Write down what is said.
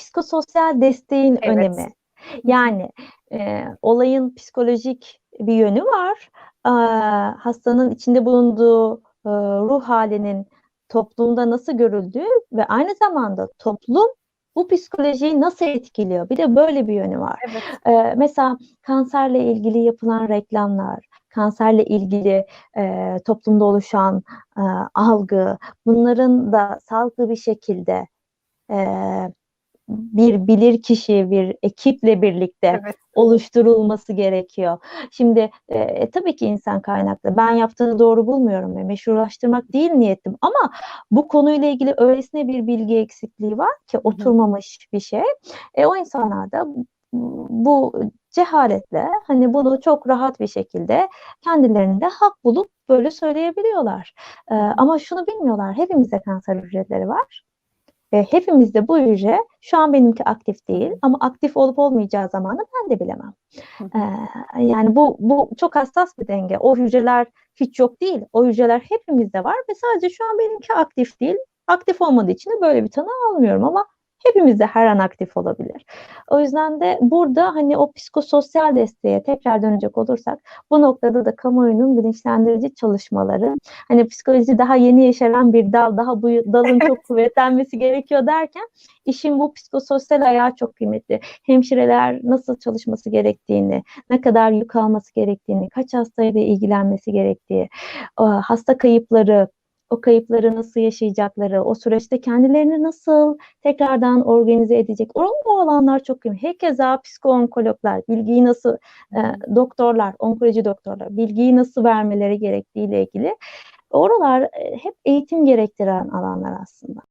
psikososyal desteğin Evet. önemi. Yani e, olayın psikolojik bir yönü var. Ee, hastanın içinde bulunduğu e, ruh halinin toplumda nasıl görüldüğü ve aynı zamanda toplum bu psikolojiyi nasıl etkiliyor? Bir de böyle bir yönü var. Evet. Ee, mesela kanserle ilgili yapılan reklamlar, kanserle ilgili e, toplumda oluşan e, algı, bunların da sağlıklı bir şekilde e, bir bilirkişi, bir ekiple birlikte Evet. oluşturulması gerekiyor. Şimdi e, tabii ki insan kaynaklı. Ben yaptığını doğru bulmuyorum ve meşrulaştırmak değil niyetim ama bu konuyla ilgili öylesine bir bilgi eksikliği var ki oturmamış bir şey. E, o insanlar da bu cehaletle hani bunu çok rahat bir şekilde kendilerinde hak bulup böyle söyleyebiliyorlar. E, ama şunu bilmiyorlar. Hepimizde kanser hücreleri var. E, hepimizde bu hücre şu an benimki aktif değil ama aktif olup olmayacağı zamanı ben de bilemem. E, yani bu bu çok hassas bir denge. O hücreler hiç yok değil. O hücreler hepimizde var ve sadece şu an benimki aktif değil. Aktif olmadığı için de böyle bir tanı almıyorum ama hepimizde her an aktif olabilir. O yüzden de burada hani o psikososyal desteğe tekrar dönecek olursak bu noktada da kamuoyunun bilinçlendirici çalışmaları hani psikoloji daha yeni yeşeren bir dal daha bu dalın çok kuvvetlenmesi gerekiyor derken işin bu psikososyal ayağı çok kıymetli. Hemşireler nasıl çalışması gerektiğini, ne kadar yük alması gerektiğini, kaç hastayla ilgilenmesi gerektiği, hasta kayıpları, o kayıpları nasıl yaşayacakları, o süreçte kendilerini nasıl tekrardan organize edecek. O, o alanlar çok önemli. Herkese psikoonkologlar, bilgiyi nasıl, e, doktorlar, onkoloji doktorlar, bilgiyi nasıl vermeleri gerektiğiyle ilgili. Oralar e, hep eğitim gerektiren alanlar aslında.